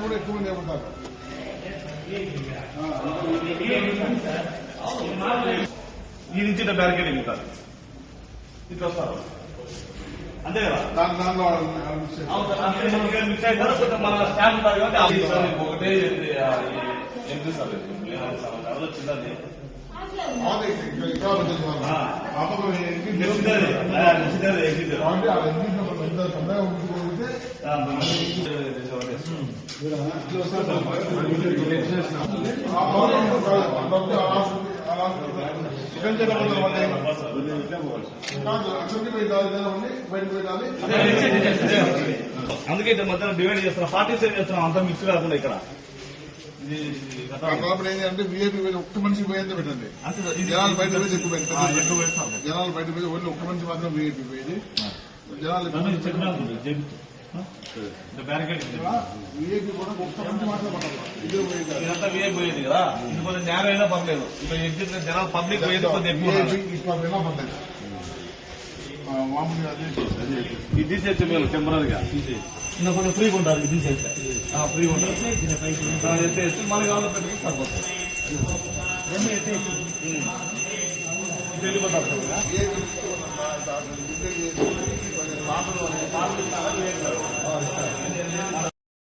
కూడా ఎక్కువ మంది ఏమంటారు? ఈ నుంచి బ్యారికేడింగ్ ఉంటారు ఇట్లా వస్తారు. అంతే కదా? దాని దానిలో మిక్స్ అయిన కొంచెం మన స్టాంప్ ఉంటారు కాబట్టి అది సార్ ఒకటే ఎంత సార్ అదో చిన్నది ఇక్కడ ఇక్కడ అందుకే ఇట్లా మధ్యలో డివైడ్ చేస్తున్నాం పార్టీ సేవ్ చేస్తున్నాం అంతా మిక్స్ కాకుండా ఇక్కడ. ఏంటంటే విఐపి ఒక్క మనిషి పోయిందే పెట్టండి. జనాలు బయట పోయి ఎక్కువ. జనాలు బయట పోయి ఒక్క మనిషి మాత్రం విఐపి పోయేది. జనాలు ఎక్కువ కూడా ఒక్క మనిషి పోయేది కదా ఇది కొంచెం అయినా పర్లేదు ఇప్పుడు ఎగ్జిట్ జనాలు పబ్లిక్ పోయేది కొంచెం ఎక్కువ పర్లేదు మామూలుగా ఇది తీసేస్తే మేము టెంపరీగా ఇంకా కొంచెం ఫ్రీగా ఉంటారు ఇది తీసేస్తే ఫ్రీగా ఉంటారు ఆ, ఎత్తేస్తే మళ్ళీ కావాలి పెట్టి సరిపోతుంది వెళ్ళిపోతారు